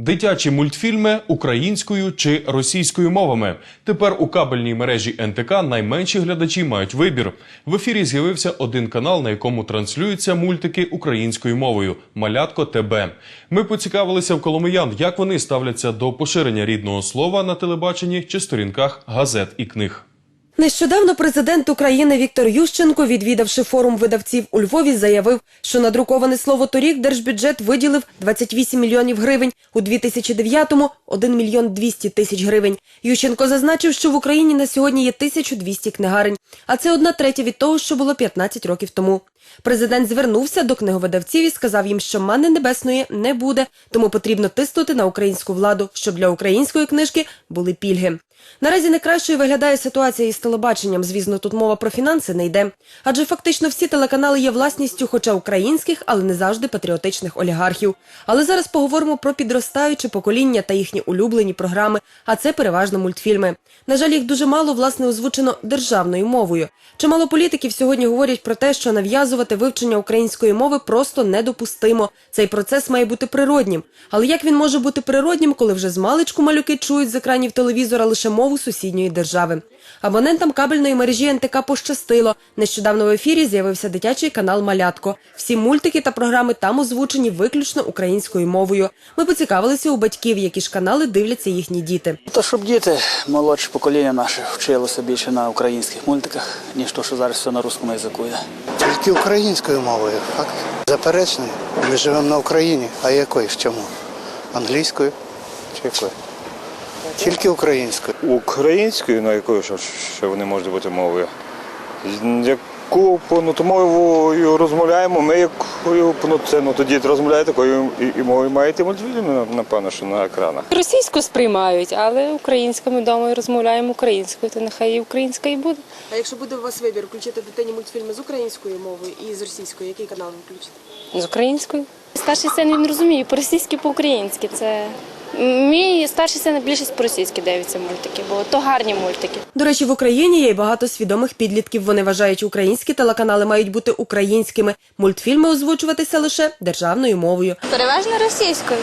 Дитячі мультфільми українською чи російською мовами. Тепер у кабельній мережі НТК найменші глядачі мають вибір. В ефірі з'явився один канал, на якому транслюються мультики українською мовою Малятко ТБ. Ми поцікавилися в коломиян, як вони ставляться до поширення рідного слова на телебаченні чи сторінках газет і книг. Нещодавно президент України Віктор Ющенко, відвідавши форум видавців у Львові, заявив, що на друковане слово торік держбюджет виділив 28 мільйонів гривень, у 2009-му – 1 мільйон 200 тисяч гривень. Ющенко зазначив, що в Україні на сьогодні є 1200 книгарень, а це одна третя від того, що було 15 років тому. Президент звернувся до книговидавців і сказав їм, що мани небесної не буде, тому потрібно тиснути на українську владу, щоб для української книжки були пільги. Наразі найкращою виглядає ситуація із телебаченням. Звісно, тут мова про фінанси не йде. Адже фактично всі телеканали є власністю, хоча українських, але не завжди патріотичних олігархів. Але зараз поговоримо про підростаюче покоління та їхні улюблені програми, а це переважно мультфільми. На жаль, їх дуже мало власне озвучено державною мовою. Чимало політиків сьогодні говорять про те, що нав'язувати вивчення української мови просто недопустимо. Цей процес має бути природнім. Але як він може бути природнім, коли вже з маличку малюки чують з екранів телевізора лише мову сусідньої держави? Абонентам кабельної мережі НТК пощастило. Нещодавно в ефірі з'явився дитячий канал Малятко. Всі мультики та програми там озвучені виключно українською мовою. Ми поцікавилися у батьків, які ж канали дивляться їхні діти. Та щоб діти, молодше покоління наше, вчилося більше на українських мультиках, ніж то, що зараз все на русскому язику йде. Тільки українською мовою, факт. Заперечний. Ми живемо на Україні. А якою? В чому? Англійською чи якою? Тільки українською. Українською, на якою що вони можуть бути мовою. Яку ну, то мовою розмовляємо, ми якою ну, це, ну, тоді розмовляє такою і, і мовою маєте мультфільми, напевно, що на екранах. Російську сприймають, але українською ми вдома розмовляємо українською, то нехай і українська і буде. А якщо буде у вас вибір включити дитині мультфільми з українською мовою і з російською, який канал ви включите? З українською. Старший син він розуміє по-російськи, по-українськи. Це мій старший син більшість по-російськи дивиться мультики, бо то гарні мультики. До речі, в Україні є й багато свідомих підлітків. Вони вважають, українські телеканали мають бути українськими. Мультфільми озвучуватися лише державною мовою. Переважно російською.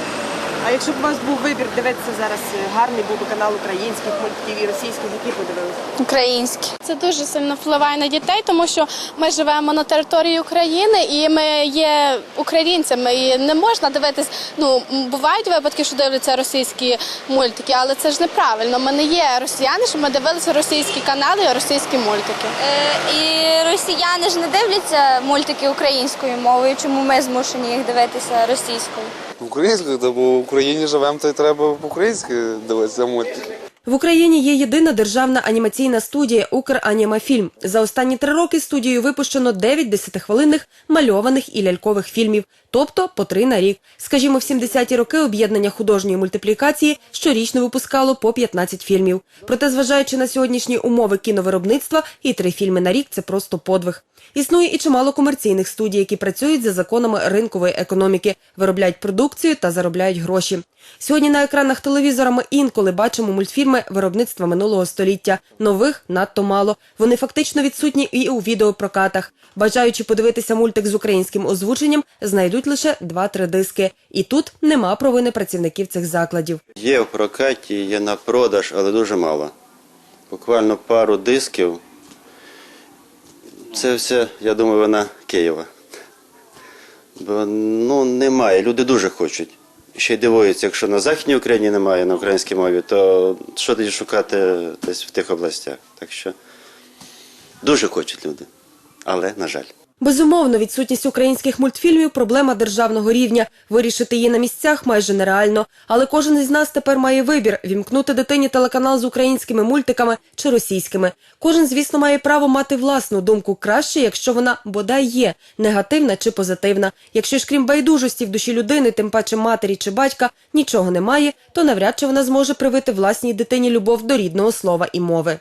А якщо б у вас був вибір дивитися зараз гарний був би канал українських мультиків і російських, які подивилися? Українські. Це дуже сильно впливає на дітей, тому що ми живемо на території України і ми є українцями. І не можна дивитись. Ну бувають випадки, що дивляться російські мультики, але це ж неправильно. Ми не є росіяни, щоб ми дивилися російські канали і російські мультики. Е, і росіяни ж не дивляться мультики українською мовою, чому ми змушені їх дивитися російською. Українською, то бо в Україні живемо, то й треба по-українськи дивитися мультики. В Україні є єдина державна анімаційна студія «Укранімафільм». За останні три роки студією випущено 9 десятихвилинних мальованих і лялькових фільмів, тобто по три на рік. Скажімо, в 70-ті роки об'єднання художньої мультиплікації щорічно випускало по 15 фільмів. Проте, зважаючи на сьогоднішні умови кіновиробництва, і три фільми на рік це просто подвиг. Існує і чимало комерційних студій, які працюють за законами ринкової економіки, виробляють продукцію та заробляють гроші. Сьогодні на екранах телевізора ми інколи бачимо мультфільми виробництва минулого століття. Нових надто мало. Вони фактично відсутні і у відеопрокатах. Бажаючи подивитися мультик з українським озвученням, знайдуть лише 2-3 диски. І тут нема провини працівників цих закладів. Є в прокаті, є на продаж, але дуже мало. Буквально пару дисків. Це все, я думаю, вона Києва. Бо ну, немає, люди дуже хочуть. Ще й дивуються, якщо на Західній Україні немає на українській мові, то що тоді шукати десь в тих областях? Так що дуже хочуть люди. Але, на жаль. Безумовно, відсутність українських мультфільмів проблема державного рівня. Вирішити її на місцях майже нереально. Але кожен із нас тепер має вибір вімкнути дитині телеканал з українськими мультиками чи російськими. Кожен, звісно, має право мати власну думку краще, якщо вона бодай є негативна чи позитивна. Якщо ж крім байдужості в душі людини, тим паче матері чи батька, нічого немає, то навряд чи вона зможе привити власній дитині любов до рідного слова і мови.